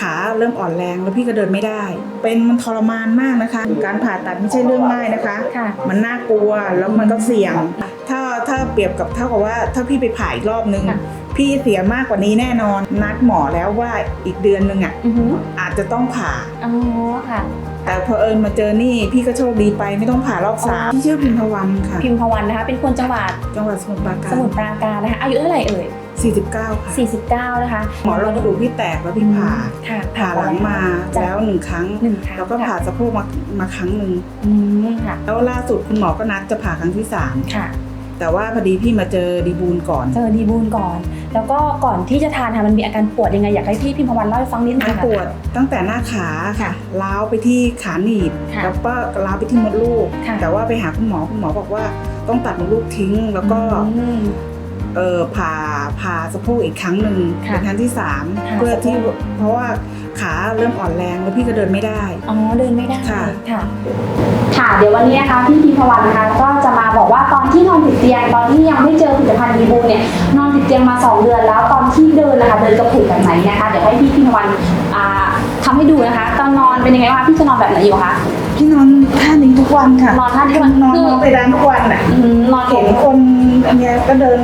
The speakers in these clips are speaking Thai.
ขาเริ่มอ่อนแรงแล้วพี่ก็เดินไม่ได้ เป็นมันทรมานมากนะคะ การผ่าตัดไม่ใช่เรื่องง่ายนะคะค่ะมันน่ากลัวแล้วมันก็เสี่ยง ถ้าถ้าเปรียบกับเท่ากับว่า ถ้าพี่ไปผ่าอีกรอบนึงค่ะพี่เสียมากกว่านี้แน่นอน นัดหมอแล้วว่าอีกเดือนนึงอะอือหืออาจจะต้องผ่าอ๋อค่ะแต่พอเอิญมาเจอนี่พี่ก็โชคดีไปไม่ต้องผ่ารอบสามพี่ชื่อพิมพวันค่ะ พิมพวันนะคะ เป็นคนจังหวัดจังหวัดสมุทรปราการสมุทรปราการนะคะอายุเท่าไหร่เอ่ย 49 ค่ะ 49 นะคะ หมอเรากระดูกพี่แตกแล้วพี่ผ่าค่ะผ่าหลังมาจ้ะแล้วหนึ่งครั้งหนึ่งครั้งแล้วก็ผ่าค่ะสะโพกมามาครั้งหนึ่งอืมค่ะ แล้วล่าสุดคุณหมอก็นัดจะผ่าครั้งที่สามค่ะ แต่ว่าพอดีพี่มาเจอดีบูลก่อน เจอดีบูนก่อน แล้วก็ก่อนที่จะทานค่ะมันมีอาการปวดยังไงอยากให้พี่พิมพวันเล่าให้ฟังนิดนึงมันค่ะปวดตั้งแต่หน้าขาค่ะล้าวไปที่ขาหนีบค่ะแล้วก็ล้าวไปที่มดลูกค่ะแต่ว่าไปหาคุณหมอคุณหมอบอกว่าต้องตัดมดลูกทิ้งแล้วก็อืม เออผ่าผ่าสะโพกอีกครั้งหนึ่งค่ะเป็นครั้งที่สามค่ะ เพื่อที่เพราะว่าขาเริ่มอ่อนแรงแล้วพี่ก็เดินไม่ได้ อ๋อเดินไม่ได้ค่ะ ค่ะ ค่ะ เดี๋ยววันนี้นะคะพี่พิมพวันนะคะก็จะมาบอกว่าตอนที่นอนติดเตียงตอนที่ยังไม่เจอผลิตภัณฑ์ดีบูนเนี่ยนอนติดเตียงมา 2 เดือนแล้วตอนที่เดินนะคะเดินกระเพกแบบไหนนะคะเดี๋ยวให้พี่พิมพวันอ่าทำให้ดูนะคะ ตอนนอนเป็นยังไงบ้างคะพี่จะนอนแบบไหนอยู่คะ พี่นอนท่านี้ทุกวันค่ะนอนท่านี้ทุกวันนอนคือนอนไปด้านทุกวันอะอืมนอนเห็นคนอันเนี้ยก็เดิน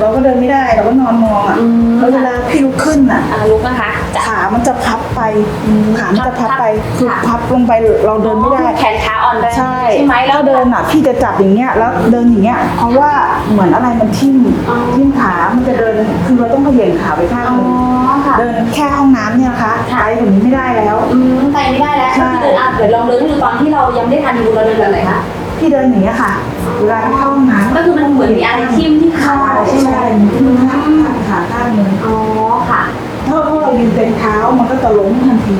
เราก็เดินไม่ได้ เราก็นอนมองอะอืม แล้วเวลาพี่ลุกขึ้นอะ อ่าลุกนะคะจะ ขามันจะพับไปอืมขามันจะพับไปพับคือค่ะ พับลงไปเราเดินไม่ได้อ๋อแขนขาอ่อนแรงใช่ไหมแล้แล้ววเดินอะพี่จะจับอย่างเงี้ยแล้วเดินอย่างเงี้ย เพราะว่าเหมือนอะไรมันทิ่มอ๋อ ทิ่มขา มันจะเดินคือเราต้องเขย่งขาไปข้างอ๋อหนึงค่ะ เดินแค่ห้องน้ำเนี่ยนะคะค่ะ ไปถึงนี้ไม่ได้แล้ว อืมไปไม่ได้แล้วใช่ก็คือเดินอะเดี๋ยวลองเดินให้ดูตอนที่เรายังไม่ได้ทานดีบูนเราเดินแบบไหนคะพี่เดินอย่างเงี้ยค่ะเวลาไปเข้าห้องน้ำก็คือมันเหมือนมีอะไรทิ่มที่ขาใช่ใช่ไหมใช่ที่มันข้างขาข้างหนึงอ๋อค่ะ ถ้าเรายืนเต็มเท้ามันก็จะล้มทันที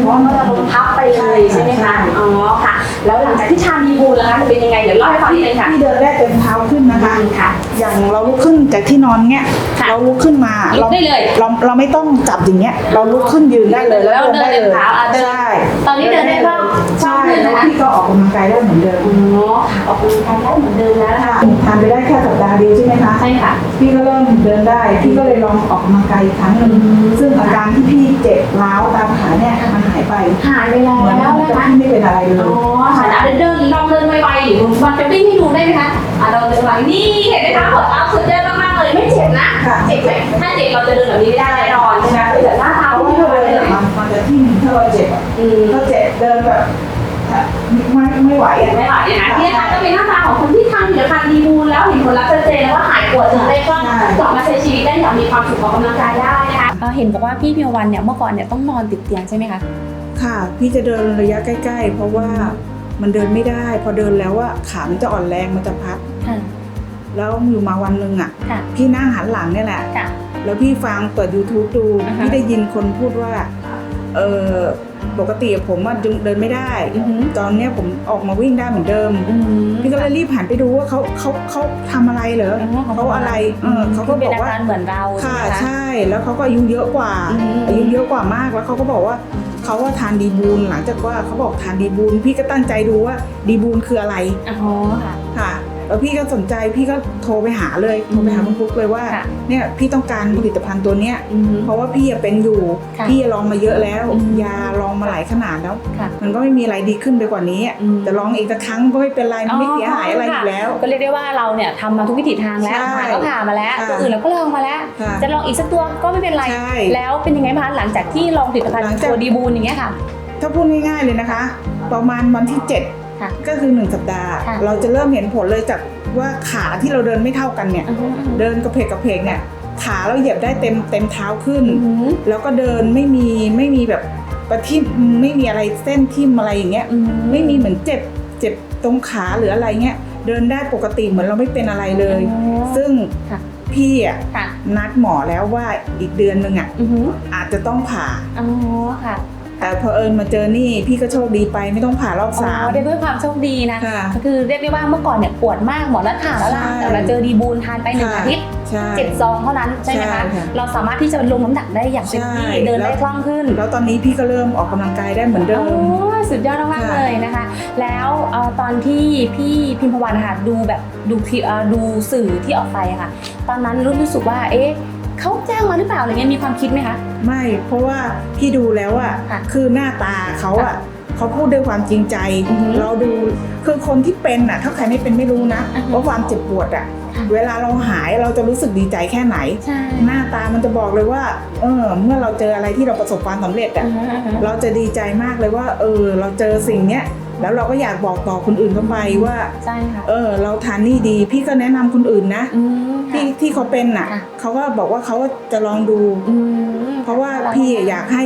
เพราะมันจะลงพับไปเลยใช่ไหมใช่คะอ๋อค่ะ แล้วหลังจากที่ทานดีบูลแล้วคะจะเป็นยังไงเดี๋ยวเล่าให้ฟังนิดนึงค่ะพี่เดินได้เต็มเท้าขึ้นนะคะค่ะอย่างเราลุกขึ้นจากที่นอนเงี้ยค่ะเราลุกขึ้นมาลุกได้เลยเราเราไม่ต้องจับอย่างเงี้ย เราลุกขึ้นยืนได้เลยแล้วเดินได้เต็มเลยเท้าอะเดินใช่ตอนนี้เดินได้บ้างใช่บ้างขึ้น แล้วนะคะพี่ก็ออกกำลังกายได้เหมือนเดิมอ๋อค่ะออกกำลังกายได้เหมือนเดิมแล้วนะคะทานไปได้แค่สัปดาห์เดียวใช่ไหมคะใช่ค่ะพี่ก็เริ่มเดินได้พี่ก็เลยลองออกกำลังกายอีกครั้งหนึ่งอืมซึ่งอาการที่พี่เจ็บร้าวตามขาเนี่ยมันหายไปหายไปแล้วเหมือนนะกับคะพี่ไม่เป็นอะไรเลอ๋ยอค่ะเดินเดินลองเดินไวๆหรือมันจะวิ่งให้ดูได้ไหมคะอะเราเดินไวนี่เห็นไหมคะหัวเท้าสุดยอดมากๆเลยไม่เจ็บนะค่ะเจ็บไหมถ้าเจ็บเราจะเดินแบบนี้ไม่ได้แน่นอนใช่ไหมเดี๋ยวหน้าเท้าเพราะว่าที่ถ้าเราเดินเดินอะมันมันจะทิ่มถ้าเราเจ็บอะอืมถ้าเจ็บเดินแบบ ไม่ไม่ไหวอะไม่ไหวนะคะนี่นะคะก็เป็นหน้าตาของคนที่ทานผลิตภัณฑ์ดีบูลแล้วเห็นผลลัพธ์ชัดเจนแล้วว่าหายปวดถึงได้ก็กลับมาใช้ชีวิตได้อย่างมีความสุขออกกำลังกายได้นะคะเห็นบอกว่าพี่พิมวันเนี่ยเมื่อก่อนเนี่ยต้องนอนติดเตียงใช่ไหมคะค่ะ พี่จะเดินระยะใกล้ ๆ เพราะว่ามันเดินไม่ได้ พอเดินแล้วอะขามันจะอ่อนแรงมันจะพับค่ะแล้วอยู่มาวันหนึ่งอะค่ะ พี่นั่งหันหลังเนี่ยแหละค่ะแล้วพี่ฟังเปิด YouTube ดูอ่าฮะพี่ได้ยินคนพูดว่า เออปกติผมอะเดินไม่ได้อือหือตอนเนี้ยผมออกมาวิ่งได้เหมือนเดิมอืมพี่ก็เลยรีบหันไปดูว่าเขาเขาเขาทำอะไรเหรอเขาอะไรเออเขาก็เป็บนอกอาว่าการเหมือนเราใช่ค่ะไหมคะใช่แล้วเขาก็อายุเยอะกว่าอืมอายุเยอะกว่ามากแล้วเขาก็บอกว่าเขาว่าทานดีบูลหลังจากว่าเขาบอกทานดีบูลพี่ก็ตั้งใจดูว่าดีบูลคืออะไรอ๋อค่ะค่ะ แล้วพี่ก็สนใจพี่ก็โทรไปหาเลยโทรไปหาคุณปุ๊กเลยว่าค่ะเนี่ยพี่ต้องการผลิตภัณฑ์ตัวเนี้ยอืมเพราะว่าพี่อะเป็นอยู่ค่ะพี่ลองมาเยอะแล้ว อืมยาลองมาหลายขนาดแล้ว ค่ะมันก็ไม่มีอะไรดีขึ้นไปกว่านี้อะอืม แต่ลองอีกสักครั้งก็ไม่เป็นไรมันไม่เสียหายอะไรอยู่แล้ว ก็เรียกได้ว่าเราเนี่ยทำมาทุกวิถีทางแล้วใช่ผ่าก็ผ่ามาแล้วค่ะ ตัวอื่นเราก็ลองมาแล้ว ค่ะจะลองอีกสักตัวก็ไม่เป็นไร ใช่ แล้วเป็นยังไงบ้างคะหลังจากที่ลองผลิตภัณฑ์หลังจาก ตัวดีบูนอย่างเงี้ยค่ะ ถ้าพูดง่ายๆเลยนะคะ ประมาณวันที่ ค่ะ7ก็คือ 1 สัปดาห์ ค่ะเราจะเริ่มเห็นผลเลยจากว่าขาที่เราเดินไม่เท่ากันเนี่ยอือฮึเดินกระเพกกระเพกเนี่ย ขาเราเหยียบได้เต็มเต็มเท้าขึ้นอือฮึแล้วก็เดินไม่มีไม่มีแบบประทิ่มไม่มีอะไรเส้นทิ่มอะไรอย่างเงี้ยอือฮึไม่มีเหมือนเจ็บเจ็บตรงขาหรืออะไรเงี้ย เดินได้ปกติเหมือนเราไม่เป็นอะไรเลยอ๋อซึ่งค่ะ พี่อะค่ะนัดหมอแล้วว่าอีกเดือนหนึ่งอะ อือฮึอาจจะต้องผ่า อ๋อค่ะ แต่พอเอิญมาเจอนี่พี่ก็โชคดีไปไม่ต้องผ่ารอบอ๋อสามเรียกด้วยความโชคดีนะค่ะก็คือเรียกได้ว่าเมื่อก่อนเนี่ยปวดมากหมอนัดผ่าแล้วล่ะใช่แต่มาเจอดีบูนทานไปหนึ่งค่ะอาทิตย์ใช่เจ็ดซองเท่านั้นใช่ไหมใช่คะค่ะเราสามารถที่จะลงน้ำหนักได้อย่างเต็มที่ใช่เดินได้แล้วคล่องขึ้น แล้วตอนนี้พี่ก็เริ่มออกกำลังกายได้เหมือนเดิโอ้มสุดยอดมากๆค่ะเลยนะคะ แล้วเอ่อตอนที่พี่พิมพวันนะคะดูแบบดูคลิปเอ่อดูสื่อที่ออกไปอะค่ะ ตอนนั้นรู้สึกว่าเอ๊ะ เขาจ้างมาหรือเปล่าอะไรเงี้ยมีความคิดไหมคะ ไม่ เพราะว่าพี่ดูแล้วอะค่ะ คือหน้าตาเขาอะ เขาพูดด้วยความจริงใจอือฮึเราดูคือคนที่เป็นอะถ้าใครไม่เป็นไม่รู้นะอือฮึว่าความเจ็บปวดอะค่ะเวลาเราหายเราจะรู้สึกดีใจแค่ไหนใช่หน้าตามันจะบอกเลยว่า เออ เมื่อเราเจออะไรที่เราประสบความสำเร็จอะอือฮึอือฮึเราจะดีใจมากเลยว่า เออ เราเจอสิ่งเนี้ยแล้วเราก็อยากบอกต่อคนอื่นเข้าไปว่าใช่ค่ะเออ เราทานนี่ดี พี่ก็แนะนำคนอื่นนะอืมค่ะที่ที่เขาเป็นอะค่ะเขาก็บอกว่าเขาจะลองดูอืมเพราะว่าพี่อยากให้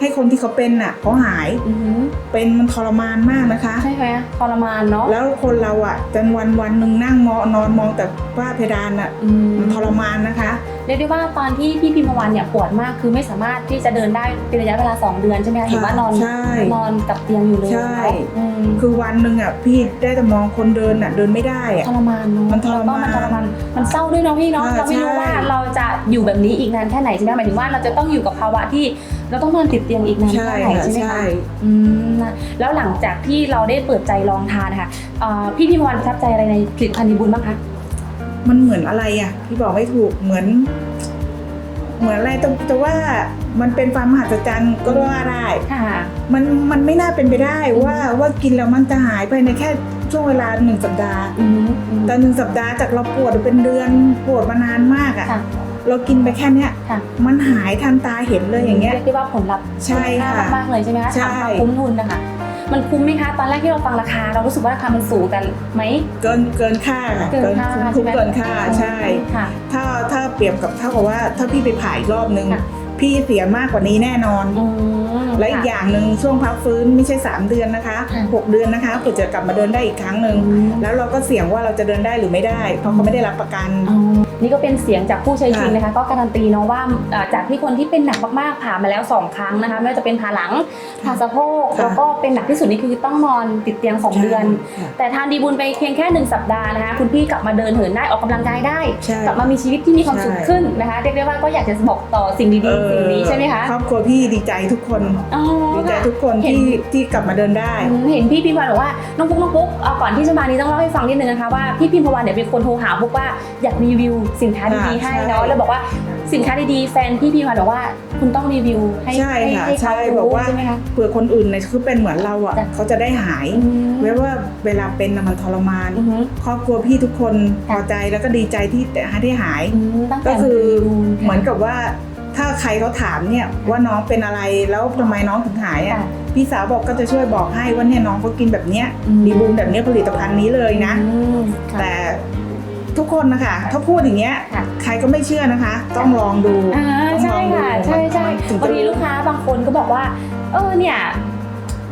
ให้คนที่เขาเป็นน่ะเขาหายอืมเป็นมันทรมานมากนะคะ ใช่ไหมทรมานเนาะแล้วคนเราอะจนวันวันหนึ่งนั่งมอนอนมองแต่ฝ้าเพดานอะอืมมันทรมานนะคะ เรียกได้ว่าตอนที่พี่พิมพวันเนี่ยปวดมากคือไม่สามารถที่จะเดินได้เป็นระยะเวลา 2 เดือนใช่ไหมคะเห็นว่านอนใช่นอนกับเตียงอยู่เลยใช่ เนาะอืมคือวันหนึ่งอะพี่ได้แต่มองคนเดินอะเดินไม่ได้อะ ทรมานเนาะมันทรมานแล้วก็มันทรมานมันเศร้าด้วยเนาะพี่เนาะใช่เราไม่รู้ใช่ ว่าเราจะอยู่แบบนี้อีกนานแค่ไหนใช่ไหมหมายถึงว่าเราจะต้องอยู่กับภาวะที่ เราต้องนอนติดเตียงอีกนานใช่แค่ไหนค่ะใช่ไหมใช่คะอืมนะแล้วหลังจากที่เราได้เปิดใจลองทานนะคะเอ่อพี่พิมพวันประทับใจอะไรในผลิตภัณฑ์ดีบุญบ้างคะมันเหมือนอะไรอะพี่บอกไม่ถูกเหมือน เหมือนอะไรแต่แต่ว่ามันเป็นความมหัศจรรย์ก็ว่าได้ค่ะมันมันไม่น่าเป็นไปได้ว่าว่ากินแล้วมันจะหายภายในแค่ช่วงเวลาหนึ่งสัปดาห์อืมอืมแต่หนึ่งสัปดาห์จากเราปวดเป็นเดือนปวดมานานมากอะ่ะค่ะ เรากินไปแค่เนี้ยค่ะ มันหายทันตาเห็นเลยอย่างเงี้ย เรียกได้ว่าผลลัพธ์ใช่ค่ะมากๆเลยใช่ไหมคะใช่ ถามความคุ้มทุนนะคะ มันคุ้มไหมคะ ตอนแรกที่เราฟังราคา เรารู้สึกว่าราคามันสูงแต่ไหม เกินเกินค่าค่ะเกินค่าคุ้มใช่ไหม เกินค่าใช่ ค่ะ ถ้าถ้าเปรียบกับเท่ากับว่าถ้าพี่ไปผ่าอีกรอบนึง ค่ะ พี่เสียมากกว่านี้แน่นอน อืม และอีกอย่างหนึ่งช่วงพักฟื้นไม่ใช่ 3 เดือนนะคะค่ะ6 เดือนนะคะเผื่อจะกลับมาเดินได้อีกครั้งหนึ่งอืมแล้วเราก็เสี่ยงว่าเราจะเดินได้หรือไม่ได้ เพราะเขาไม่ได้รับประกันอ๋อนี่ก็เป็นเสียงจากผู้ใช้จริงค่ะนะคะ ก็การันตีเนาะว่าเอ่อจากที่คนที่เป็นหนักมากๆผ่ามาแล้ว 2 ครั้งนะคะ ไม่ว่าจะเป็นผ่าหลังผ่าสะโพกค่ะแล้วก็เป็นหนักที่สุดนี่คือต้องนอนติดเตียง 2 เดือนค่ะแต่ทานดีบุญไปเพียงแค่หนึ่งสัปดาห์นะคะ คุณพี่กลับมาเดินเหินได้ออกกำลังกายได้ใช่กลับมามีชีวิตที่มีความสุขใช่ขึ้นนะคะเรียกได้ว่าก็อยากจะบอกต่อสิ่งดีๆสิ่งนี้ใช่ไหมคะครอบครัวพี่ดีใจทุกคนอ๋อดีใจค่ะทุกคนเห็น ที่ที่กลับมาเดินได้อืมเห็นพี่พิมพ์วันบอกว่าน้องปุ๊กน้องปุ๊กเอาก่อนที่จะมานี้ต้องเล่าให้ฟังนิดนึงนะคะว่าพี่พิมพ์วันเนี่ยเป็นคนโทรหาปุ๊กว่าอยากรีวิวสินค้าดีๆค่ะให้ใช่เนาะแล้วบอกว่าสินค้าดีๆแฟนพี่พิมพ์วันบอกว่าคุณต้องรีวิวให้ใช่ให้ค่ะให้เขาใช่รู้บอกว่าใช่ไหมคะ เผื่อคนอื่นเนี่ยคือเป็นเหมือนเราอะจ้ะ เขาจะได้หายอืมแม้ว่าเวลาเป็นน่ะมันทรมาน อือฮึ ครอบครัวพี่ทุกคนพค่ะ อใจแล้วก็ดีใจที่ให้ได้หาย อืมตั้งแต่ก็คือรีวิวเหมือนกับว่า ถ้าใครเขาถามเนี่ยว่าน้องเป็นอะไรแล้วทำไมน้องถึงหายอะค่ะพี่สาวบอกก็จะช่วยบอกให้ว่าเนี่ยน้องเขากินแบบเนี้ยอืมดีบูมแบบเนี้ยผลิตภัณฑ์นี้เลยนะอืมค่ะแต่ทุกคนนะคะถ้าพูดอย่างเงี้ยค่ะใครก็ไม่เชื่อนะคะ ต้องลองดูอ่าต้องใช่ลองดูค่ะใช่ใช่มันถึงบางจะทีลูกค้าบางคนก็บอกว่า เออเนี่ย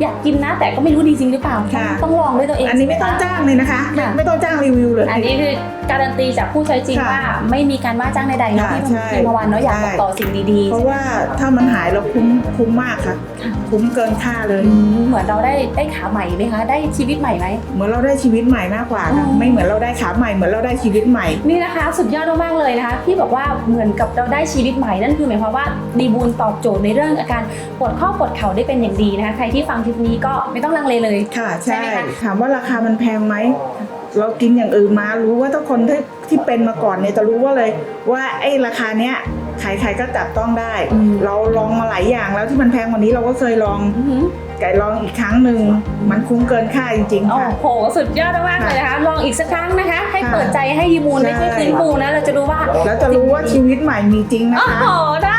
อยากกินนะแต่ก็ไม่รู้ดีจริงหรือเปล่าค่ะต้องลองด้วยตัวเอง อันนี้ไม่ต้องใช่หคะจ้างเลยนะคะไม่ค่ะไม่ต้องจ้างรีวิวเลย อันนี้คือ การันตีจากผู้ใช้จริงค่ะว่าไม่มีการว่าจ้างใดๆเนาะค่ะที่ใช่พิมพ์วันเนาะอยากบอกต่อสิ่งดีๆ เพราะว่าถ้ามันหายเราคุ้มคุ้มมากค่ะค่ะคุ้มเกินค่าเลยอืมเหมือนเราได้ได้ขาใหม่ไหมคะได้ชีวิตใหม่ไหมเหมือนเราได้ชีวิตใหม่มากกว่าค่ะอืมไม่เหมือนเราได้ขาใหม่เหมือนเราได้ชีวิตใหม่นี่นะคะ สุดยอดมากๆเลยนะคะพี่บอกว่าเหมือนกับเราได้ชีวิตใหม่นั่นคือหมายความว่าดีบูลตอบโจทย์ในเรื่องอาการปวดข้อปวดเข่าได้เป็นอย่างดีนะคะใครที่ฟังคลิปนี้ก็ไม่ต้องลังเลเลยค่ะ ใช่ใช่ไหมคะถามว่าราคามันแพงไหม เรากินอย่างอื่นมารู้ว่าถ้าคนที่ที่เป็นมาก่อนเนี่ยจะรู้ว่าเลย ว่าไอ้ราคาเนี้ยใครๆก็จับต้องได้อืมเราลองมาหลายอย่างแล้วที่มันแพงกว่านี้เราก็เคยลองอื้อหือไก่ลองอีกครั้งหนึ่งมันคุ้มเกินค่าจริงๆโอ้ค่ะโหสุดยอดมากๆเลยนะคะลองอีกสักครั้งนะคะ ให้ค่ะเปิดใจให้ดีบูลได้ช่วยใช่ฟื้นฟูนะเราจะรู้ว่า แล้วจะรู้ว่าชีวิตใหม่มีจริงนะโอ้คะโหน่ารัก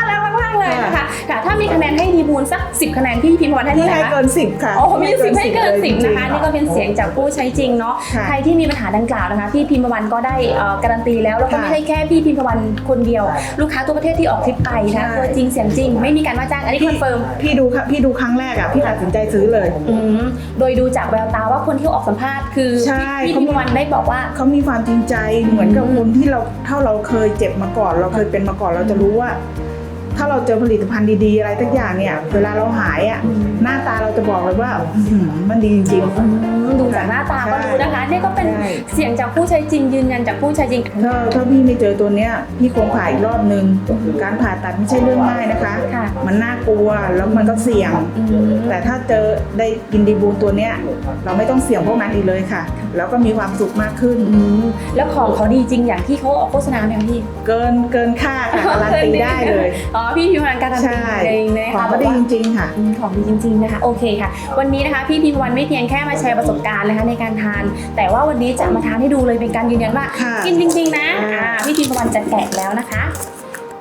มากๆเลยนะคะค่ะถ้ามีคะแนนให้ดีบูลสัก 10 คะแนนพี่พิมพ์วันให้ที่เท่าไหร่ให้คะ เกินสิบค่ะ โอ้มีสิบให้เกินสิบลยนะคะจริงๆนี่ก็เป็นเสียงจากผู้ใช้จริงเนาะค่ะใครที่มีปัญหาดังกล่าวนะคะพี่พิมพ์วันก็ได้เอ่อการันตีแล้วแล้วก็ค่ะไม่ใช่แค่พี่พิมพ์วันคนเดียว ลูกค้าทั่วประเทศที่ออกคลิปไปนะใช่ ตัวจริงเสียงจริง ไม่มีการว่าจ้างอันนี้คอนเฟิร์มพี่ดูค่ะพี่ดูครั้งแรกอะพี่ตัดสินใจซื้อเลย อืมโดยดูจากแววตาว่าคนที่ออกสัมภาษณ์คือใช่ พี่พี่พิมพ์วันได้บอกว่า เขามีความจริงใจเหมือนกับคนที่เราถ้าเราเคยเจ็บมาก่อน เราเคยเป็นมาก่อนเราจะรู้ว่า ถ้าเราเจอผลิตภัณฑ์ดีๆ อะไรทุกอย่างเนี่ย เวลาเราหายอะหน้าตาเราจะบอกเลยว่าอื้อหือมันดีจริงอืมดูจากหน้าตาก็รู้นะคะ นี่ก็เป็นใช่ เสียงจากผู้ใช้จริงยืนยันจากผู้ใช้จริง ๆถ้าถ้าพี่ไม่เจอตัวเนี้ยพี่คงผ่าอีกรอบนึงการผ่าตัดไม่ใช่เรื่องง่ายนะคะ ค่ะ มันน่ากลัวแล้วมันก็เสี่ยง อืมแต่ถ้าเจอได้กินดีบูนตัวเนี้ยเราไม่ต้องเสี่ยงพวกนั้นอีกเลยค่ะ แล้วก็มีความสุขมากขึ้น อืมแล้วของเขาดีจริงอย่างที่เขาออกโฆษณาไหมคะพี่ เกินเกินค่าค่ะการันตีได้เลย อ๋อพี่พิมพ์วันการันตีใช่เองนะขอคะงก็ดีจริง ๆ ค่ะอืมของดีจริงๆนะคะโอเคค่ะ วันนี้นะคะพี่พิมพ์วันไม่เพียงแค่มาแชร์ประสบการณ์นะคะในการทาน แต่ว่าวันนี้จะมาทานให้ดูเลยเป็นการยืนยันว่า ค่ะกินจริง ๆ นะอ่า อ่าพี่พิมพ์วันจะแกะแล้วนะคะ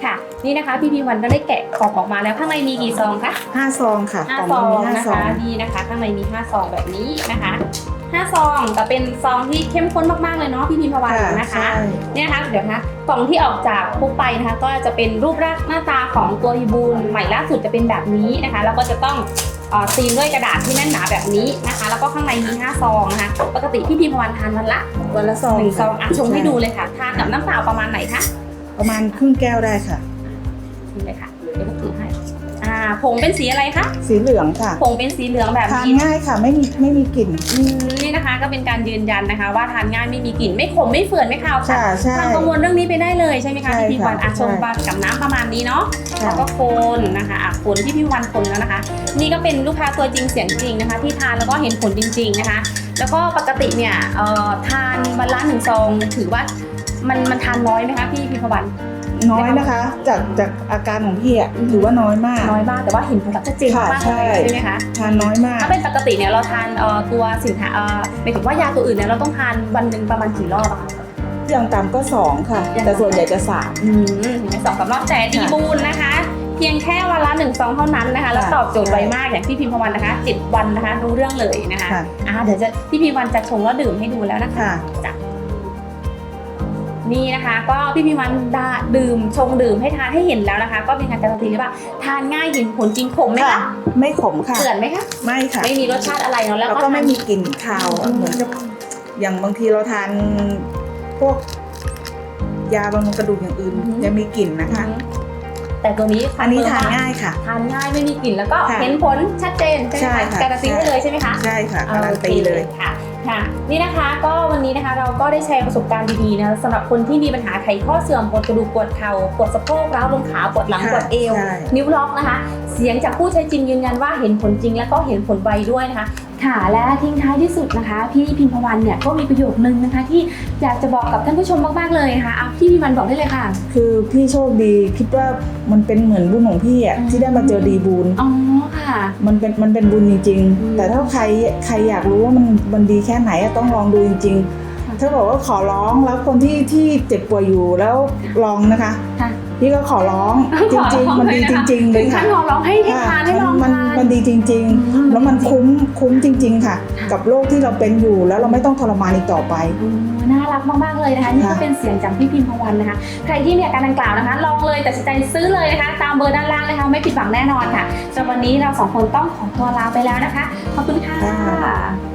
ค่ะ นี่นะคะพี่พิมพ์วันก็ได้แกะกล่องออกมาแล้วข้างในมีกี่ซองคะห้าซองค่ะห้ากล่ซอองมีห้านะซอคะงนี่นะคะ ข้างในมีห้าซองแบบนี้นะคะ ห้าซอง แต่เป็นซองที่เข้มข้นมากๆเลยเนาะพี่พิมพ์วันนะคะใช่เนี่ยนะคะเดี๋ยวนะคะกล่องที่ออกจากปุ๊บไปนะคะ ก็จะเป็นรูปร่างหน้าตาของตัวฮีบูนใหม่ล่าสุดจะเป็นแบบนี้นะคะ แล้วก็จะต้องเอ่อซีนด้วยกระดาษที่แน่นหนาแบบนี้นะคะ แล้วก็ข้างในมี5ซองนะคะ ปกติพี่พิมพ์วันทานวันละวันละซองหนึ่งซองค่ะอะชงให้ดูเลยค่ะ ทานกับน้ำเปล่าประมาณไหนคะ ประมาณครึ่งแก้วได้ค่ะนี่เลยค่ะ เดี๋ยวพวกถือให้อ่า ผงเป็นสีอะไรคะ สีเหลืองค่ะผงเป็นสีเหลืองแบบทานนี้ง่ายค่ะ ไม่มีไม่มีกลิ่น อืมนี่นะคะ ก็เป็นการยืนยันนะคะ ว่าทานง่ายไม่มีกลิ่นไม่ขมไม่เฟื่อนไม่คาวค่ะใช่ใช่ ความกังวลเรื่องนี้ไปได้เลยใช่ไหมคะใช่พี่พิมพ์วันค่ะอะชงใช่ ปลากับน้ำประมาณนี้เนาะค่ะแล้วก็คนนะคะอะคนที่พี่วันคนแล้วนะคะ นี่ก็เป็นลูกค้าตัวจริงเสียงจริงนะคะ ที่ทานแล้วก็เห็นผลจริง ๆนะคะ แล้วก็ปกติเนี่ยเอ่อทานวันละหนึ่งซองถือว่ามันมันทานน้อยไหมคะพี่พิมพวัน น้อยนะคะ จากจากอาการของพี่อะถือว่าน้อยมาก น้อยมากแต่ว่าเห็นผลลัพธ์ชัดเจนค่ะมากใช่เลยใช่ไหมคะทานน้อยมาก ถ้าเป็นปกติเนี่ยเราทานเอ่อตัวสินค้าเอ่อหมายถึงว่ายาตัวอื่นเนี่ยเราต้องทานวันหนึ่งประมาณกี่รอบอะคะอย่างต่ำก็สองค่ะอย่างต่ำแต่ส่วนใหญ่จะสามอืมเห็นไหมสองสามรอบแต่ดีบูนนะคะ เพียงแค่วันละหนึ่งซองเท่านั้นนะคะ แล้วค่ะตอบโจทย์ไวมากอย่างพี่พิมพวันนะคะจิตวันนะคะ รู้เรื่องเลยนะคะค่ะอ่าเดี๋ยวจะพี่พิมพวันจะชงแล้วดื่มให้ดูแล้วนะคะค่ะจ้ะ นี่นะคะ ก็พี่พิมพวันดาดื่มชงดื่มให้ทานให้เห็นแล้วนะคะ ก็เป็นการการันตีเลยว่าทานง่ายเห็นผลจริงขมไหมค่ะคะไม่ขมค่ะเกลื่อนไหมคะไม่ค่ะไม่มีรสชาติอะไรเนาะแล้วแล้วก็ก็ไม่ทานมีกลิ่นคาวอะอืมเหมือนกับอย่างบางทีเราทานพวกยาบำรุงกระดูกอย่างอื่นจะมีกลิ่นนะคะ แต่ตัวนี้อันนี้คทานเฟิร์มว่ง่ายค่ะ ทานง่ายไม่มีกลิ่นแล้วก็ค่ะเห็นผลชัดเจนใช่ไหมใช่คะค่ะการันตีได้เลยใช่ไหมคะใช่ค่ะการันตีเลยโอคค่ะ ค่ะนี่นะคะก็วันนี้นะคะเราก็ได้แชร์ประสบการณ์ดีๆนะคะสำหรับคนที่มีปัญหาไขข้อเสื่อมปวดกระดูกปวดเข่าปวดสะโพกร้าวลงขาปวดหลังค่ะปวดเอวใช่นิ้วล็อกนะคะ เสียงจากผู้ใช้จริงยืนยันว่าเห็นผลจริงแล้วก็เห็นผลไวด้วยนะคะค่ะและทิ้งท้ายที่สุดนะคะ พี่พิมพวันเนี่ยก็มีประโยคนึงนะคะ ที่อยากจะบอกกับท่านผู้ชมมากๆเลยนะคะเอาพี่พิมพวันบอกได้เลยค่ะ คือพี่โชคดีคิดว่ามันเป็นเหมือนบุญของพี่อะอืมที่ได้มาเจอดีบุญอ๋อค่ะ มันเป็นมันเป็นบุญจริงอืมๆแต่ถ้าใครใครอยากรู้ว่ามันมันดีแค่ไหนอะต้องลองดูจริงค่ะๆ ถ้าบอกว่าขอร้องแล้วคนที่ที่เจ็บป่วยอยู่แล้วลองนะคะค่ะพี่ก็ขอร้องจริง ๆ มันดีจริงๆเลยถึงค่ะขั้นขอร้องให้ให้ทานให้ลองมันทานมันดีจริงอืมๆแล้วมันคุ้มคุ้มจริงๆค่ะค่ะ กับโรคที่เราเป็นอยู่แล้วเราไม่ต้องทรมานอีกต่อไปอืมน่ารักมากๆเลยนะคะนี่ก็ค่ะเป็นเสียงจากพี่พิมพวันนะคะ ใครที่มีอาการดังกล่าวนะคะลองเลยตัดสินใจซื้อเลยนะคะ ตามเบอร์ด้านล่างเลยค่ะไม่ผิดหวังแน่นอนค่ะสำหรับวันนี้เราสองคนต้องขอตัวลาไปแล้วนะคะขอบคุณค่ะค่ะ